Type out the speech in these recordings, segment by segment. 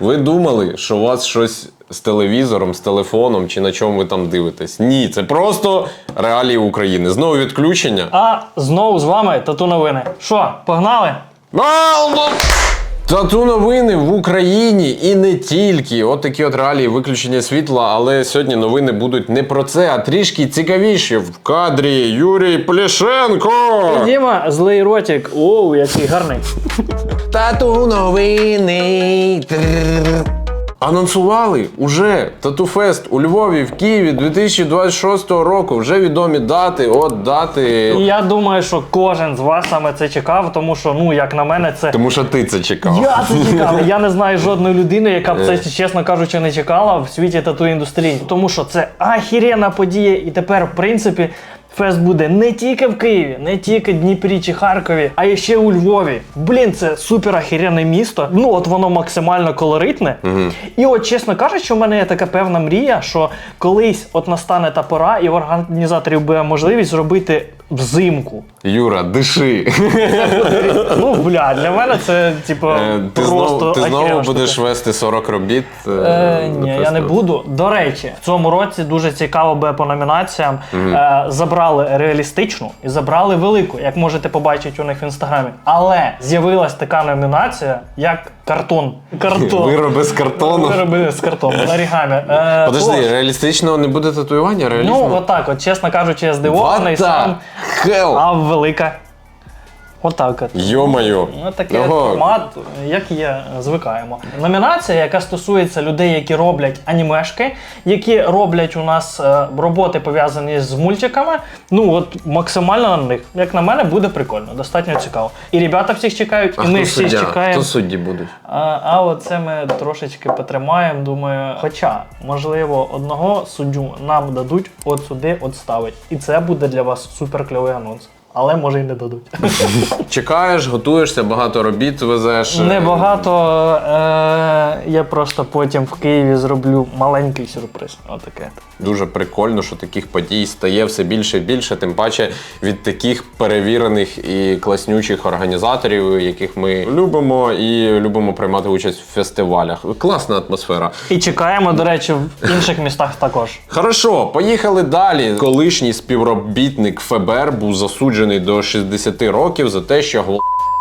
Ви думали, що у вас щось з телевізором, з телефоном чи на чому ви там дивитесь? Ні, це просто реалії України. Знову відключення. А знову з вами тату новини. Що, погнали? Тату новини в Україні і не тільки. От такі от реалії виключення світла. Але сьогодні новини будуть не про це, а трішки цікавіші. В кадрі Юрій Плішенко. Діма, злий ротик. Оу, який гарний. Тату новини. Анонсували уже Татуфест у Львові в Києві 2026 року. Вже відомі дати. От дати. І я думаю, що кожен з вас саме це чекав, тому що, ну, як на мене, це. Тому що ти це чекав. Я це чекав. Я не знаю жодної людини, яка б це, чесно кажучи, не чекала в світі тату індустрії. Тому що це ахірена подія, і тепер, в принципі, фест буде не тільки в Києві, не тільки Дніпрі чи Харкові, а ще у Львові. Блін, це супер ахіренне місто. Ну, от воно максимально колоритне. І от, чесно кажучи, у мене є така певна мрія, що колись от настане та пора, і в організаторів буде можливість зробити взимку. Юра, диши. Ну, бля, для мене це, типу, Ти просто знову, ти знову будеш штука. вести 40 робіт. е, Е, ні, я не буду. До речі, в цьому році дуже цікаво буде по номінаціям. Е, забрали реалістичну і забрали велику, як можете побачити у них в інстаграмі. Але з'явилась така номінація, як картон. Картон. Вироби з картону. Вироби з картону. Орігамі. Е, Подожди, тож, реалістично не буде татуювання? Реалізму? Ну, отак, от, чесно кажучи, я здивований What the сам. hell? А велика. Отак от. Йо-моє. Ну, такий Ого. формат, як є, звикаємо. Номінація, яка стосується людей, які роблять анімешки, які роблять у нас е, роботи пов'язані з мультиками. Ну от максимально на них, як на мене, буде прикольно, достатньо цікаво. І ребята всіх чекають, А і ми хто всі суддя? чекаємо. Хто судді будуть? А, а оце ми трошечки потримаємо. Думаю, хоча, можливо, одного суддю нам дадуть от сюди, от ставить. І це буде для вас супер кльовий анонс. Але може і не дадуть. Чекаєш, готуєшся, багато робіт везеш. Небагато. Е- я просто потім в Києві зроблю маленький сюрприз. Отаке. Дуже прикольно, що таких подій стає все більше і більше, тим паче від таких перевірених і класнючих організаторів, яких ми любимо і любимо приймати участь в фестивалях. Класна атмосфера. І чекаємо, до речі, в інших містах також. Хорошо, поїхали далі. Колишній співробітник ФБР був засуджений до 60 років за те, що гл...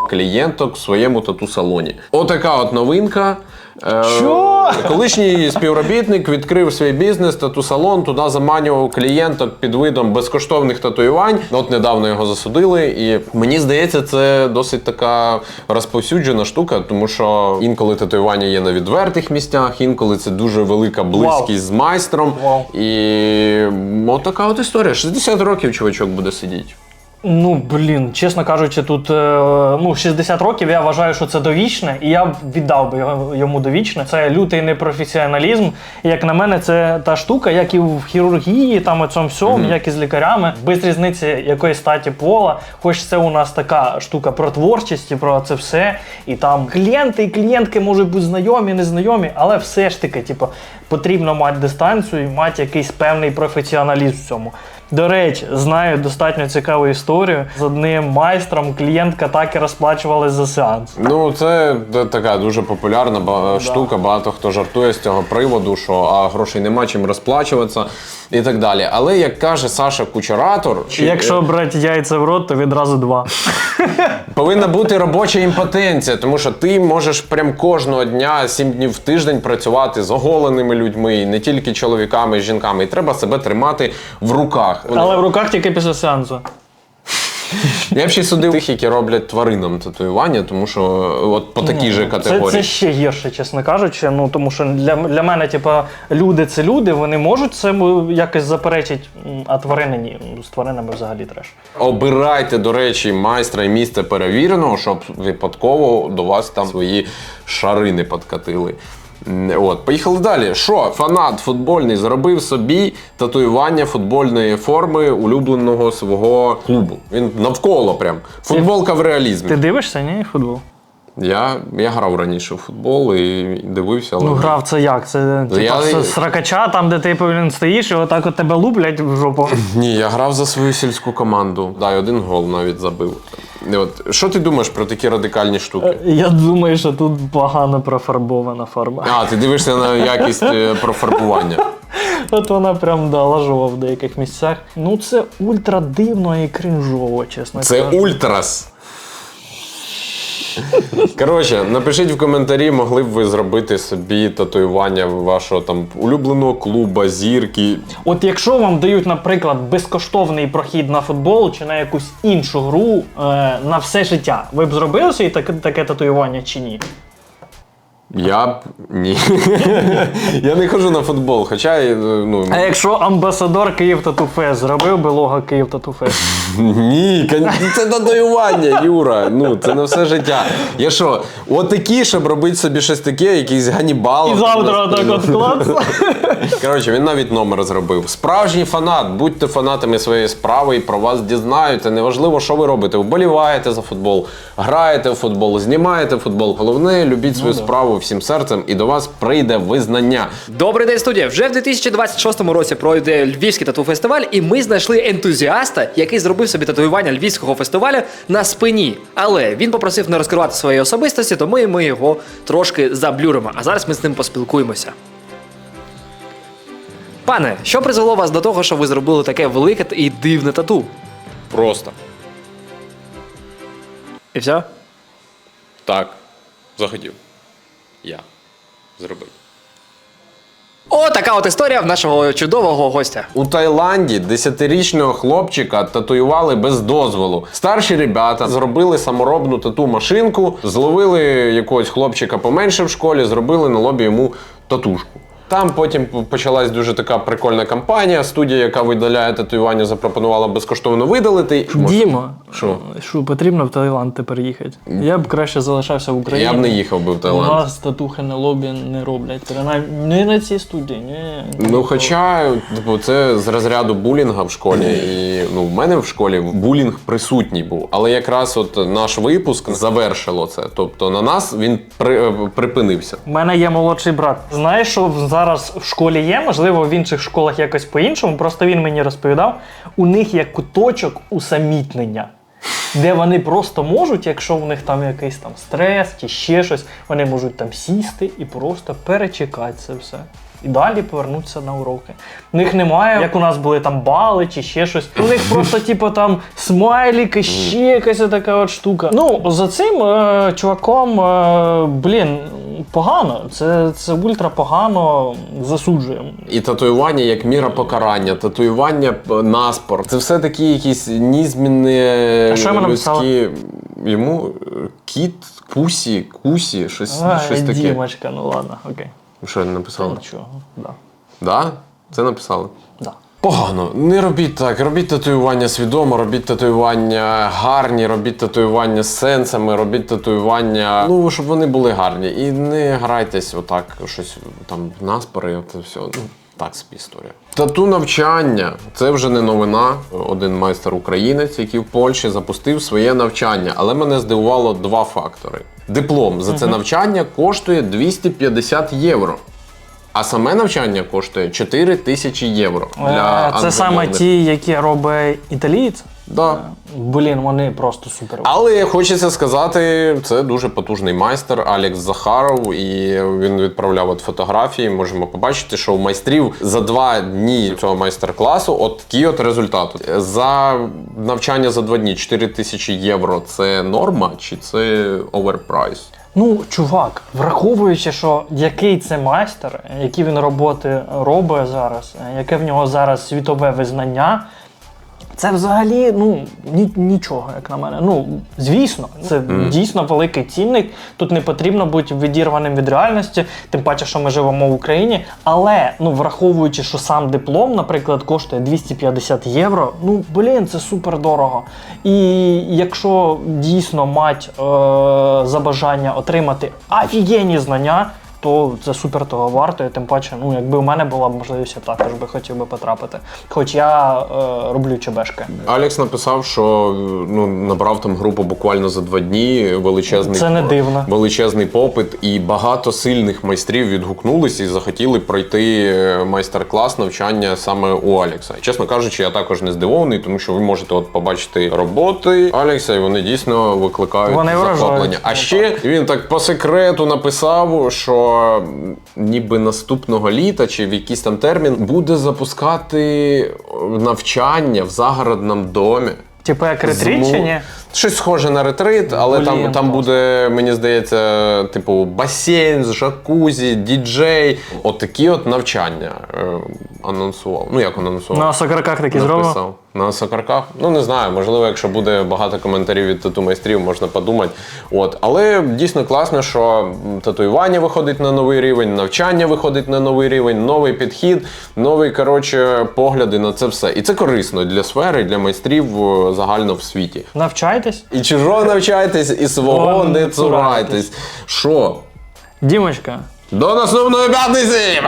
клієнток в своєму тату-салоні. Отака от новинка. Е, Що? Колишній співробітник відкрив свій бізнес, тату-салон, туди заманював клієнток під видом безкоштовних татуювань. От недавно його засудили, і мені здається, це досить така розповсюджена штука, тому що інколи татуювання є на відвертих місцях, інколи це дуже велика близькість з майстром. Вау. І от така от історія. 60 років чувачок буде сидіти. Ну, блін, чесно кажучи, тут е, ну, 60 років я вважаю, що це довічне, і я б віддав би його, йому довічне. Це лютий непрофесіоналізм. І, як на мене, це та штука, як і в хірургії, там цьому всьому, як і з лікарями, без різниці якої статі пола. Хоч це у нас така штука про творчість і про це все. І там клієнти і клієнтки можуть бути знайомі, незнайомі, але все ж таки, типу, потрібно мати дистанцію і мати якийсь певний професіоналізм в цьому. До речі, знаю достатньо цікаву історію. З одним майстром клієнтка так і розплачувалась за сеанс. Ну, це така дуже популярна ба- штука. Багато хто жартує з цього приводу, що а грошей нема чим розплачуватися і так далі. Але як каже Саша Кучератор, чи- Якщо брати яйця в рот, то відразу два. повинна бути робоча імпотенція, тому що ти можеш прям кожного дня, сім днів в тиждень працювати з оголеними людьми, не тільки чоловіками жінками. І треба себе тримати в руках. Але в руках тільки після сеансу. Я ще судив тих, які роблять тваринам татуювання, тому що от по такій же категорії. це ще гірше, чесно кажучи. Ну тому що для, для мене, типа, люди це люди, вони можуть це якось заперечити, а тварини ні. Ну, З тваринами взагалі треш. Обирайте, до речі, майстра і місце перевіреного, щоб випадково до вас там свої шари не подкатили. От, поїхали далі. Що, фанат футбольний зробив собі татуювання футбольної форми улюбленого свого клубу. Він навколо прям. Футболка в реалізмі. Ти дивишся, ні, футбол? Я, я грав раніше в футбол і дивився, але Ну, грав це як? Це типа я- с- сракача, там, де ти повинен стоїш, і отак от тебе луплять в жопу. ні, я грав за свою сільську команду. Да, і один гол навіть забив. От, що ти думаєш про такі радикальні штуки? Я думаю, що тут погано профарбована фарба. А, ти дивишся на якість е, профарбування. От вона прям да, лажова в деяких місцях. Ну це ультра дивно і кринжово, чесно Це кажучи. ультрас. Коротше, напишіть в коментарі, могли б ви зробити собі татуювання вашого там улюбленого клуба, зірки. От якщо вам дають, наприклад, безкоштовний прохід на футбол чи на якусь іншу гру е, на все життя, ви б зробили собі таке, таке татуювання чи ні? Я б ні. Я не ходжу на футбол, хоча е, ну, А якщо амбасадор Київ Татуфест зробив би лого Київ Татуфест? Ні, це татуювання, Юра. Ну, це на все життя. Я що, отакі, щоб робити собі щось таке, якийсь ганібал. І завтра отак от клац. Коротше, він навіть номер зробив. Справжній фанат, будьте фанатами своєї справи і про вас дізнаються. Неважливо, що ви робите. Вболіваєте за футбол, граєте в футбол, знімаєте футбол. Головне, любіть свою справу всім серцем, і до вас прийде визнання. Добрий день, студія. Вже в 2026 році пройде Львівський тату-фестиваль, і ми знайшли ентузіаста, який зробив собі татуювання Львівського фестивалю на спині. Але він попросив не розкривати своєї особистості, тому ми його трошки заблюримо. А зараз ми з ним поспілкуємося. Пане, що призвело вас до того, що ви зробили таке велике і дивне тату? Просто І все? так захотів. Я зробив. О, така от історія в нашого чудового гостя. У Таїланді 10-річного хлопчика татуювали без дозволу. Старші ребята зробили саморобну тату-машинку, зловили якогось хлопчика поменше в школі, зробили на лобі йому татушку. Там потім почалась дуже така прикольна кампанія. Студія, яка видаляє татуювання, запропонувала безкоштовно видалити. Діма, Що? що потрібно в Таїланд тепер їхати? Я б краще залишався в Україні. Я б не їхав би в У нас татухи на лобі не роблять. Принаймні не на цій студії. Ні. Ну, хоча, типу, це з розряду булінга в школі, і ну, в мене в школі булінг присутній був. Але якраз от наш випуск завершило це. Тобто на нас він при, е, припинився. У мене є молодший брат. Знаєш, що зараз в школі є, можливо, в інших школах якось по-іншому. Просто він мені розповідав, у них є куточок усамітнення. Де вони просто можуть, якщо в них там якийсь там стрес чи ще щось, вони можуть там сісти і просто перечекати це все. І далі повернутися на уроки. У них немає, як у нас були там бали чи ще щось. У них просто, типу, там смайліки, ще якась така от штука. Ну, за цим е, чуваком, е, блін, погано. Це, це ультра погано засуджуємо. І татуювання як міра покарання, татуювання п- на спорт. Це все такі якісь нізмінні А що йому людські. написали? Йому е, кіт, пусі, кусі, щось, Ай, щось таке. Дімочка, ну ладно, окей. Що не написали? Нічого, да. Да? Це написали. Да. Погано. Не робіть так. Робіть татуювання свідомо, робіть татуювання гарні, робіть татуювання з сенсами, робіть татуювання. Ну, щоб вони були гарні. І не грайтесь отак, щось там в наспори, це все. Ну, так собі історія. Тату навчання це вже не новина. Один майстер українець, який в Польщі запустив своє навчання. Але мене здивувало два фактори: диплом за це навчання коштує 250 євро. А саме навчання коштує 4 тисячі євро. Для Е, Це саме ті, які робить італієць. Да. Блін, вони просто супер. Але хочеться сказати, це дуже потужний майстер Алекс Захаров, і він відправляв от фотографії. Можемо побачити, що у майстрів за два дні цього майстер-класу от такий от результат. За навчання за два дні 4 тисячі євро це норма чи це оверпрайс? Ну, чувак, враховуючи, що який це майстер, які він роботи робить зараз, яке в нього зараз світове визнання. Це взагалі ну ні, нічого, як на мене. Ну звісно, це дійсно великий цінник. Тут не потрібно бути відірваним від реальності, тим паче, що ми живемо в Україні. Але ну враховуючи, що сам диплом, наприклад, коштує 250 євро, ну блін, це супер дорого. І якщо дійсно мать е, за бажання отримати офігенні знання. То це супер того варто. І тим паче, ну якби у мене була б можливість, я також би хотів би потрапити. Хоч я е, роблю ЧБшки. Алекс написав, що ну набрав там групу буквально за два дні. Величезний Це не дивно. величезний попит, і багато сильних майстрів відгукнулись і захотіли пройти е, майстер-клас навчання саме у Алекса. Чесно кажучи, я також не здивований, тому що ви можете от побачити роботи Алекса, і вони дійсно викликають Вони захоплення. А ще він так по секрету написав, що ніби наступного літа чи в якийсь там термін буде запускати навчання в загородному домі. Типу як ретріт чи ні? Щось схоже на ретрит, але Блін, там, там буде, мені здається, типу басейн з жакузі, діджей. От такі от навчання е, анонсував. Ну як анонсував? На сокарках такі зробимо. На сокарках? Ну не знаю, можливо, якщо буде багато коментарів від тату майстрів, можна подумати. От, але дійсно класно, що татуювання виходить на новий рівень, навчання виходить на новий рівень, новий підхід, нові коротше погляди на це все. І це корисно для сфери, для майстрів е, загально в світі. Навчайтесь. І чужого навчайтесь, і свого не не цурайтесь. Що? Дімочка, До наступної п'ятниці!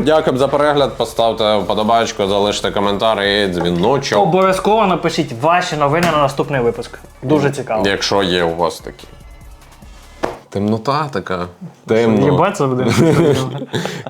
Дякую за перегляд. Поставте вподобайку, залиште коментар і дзвіночок. обов'язково напишіть ваші новини на наступний випуск. Дуже цікаво. Якщо є у вас такі. Темнота така. Темно. Єбать це буде.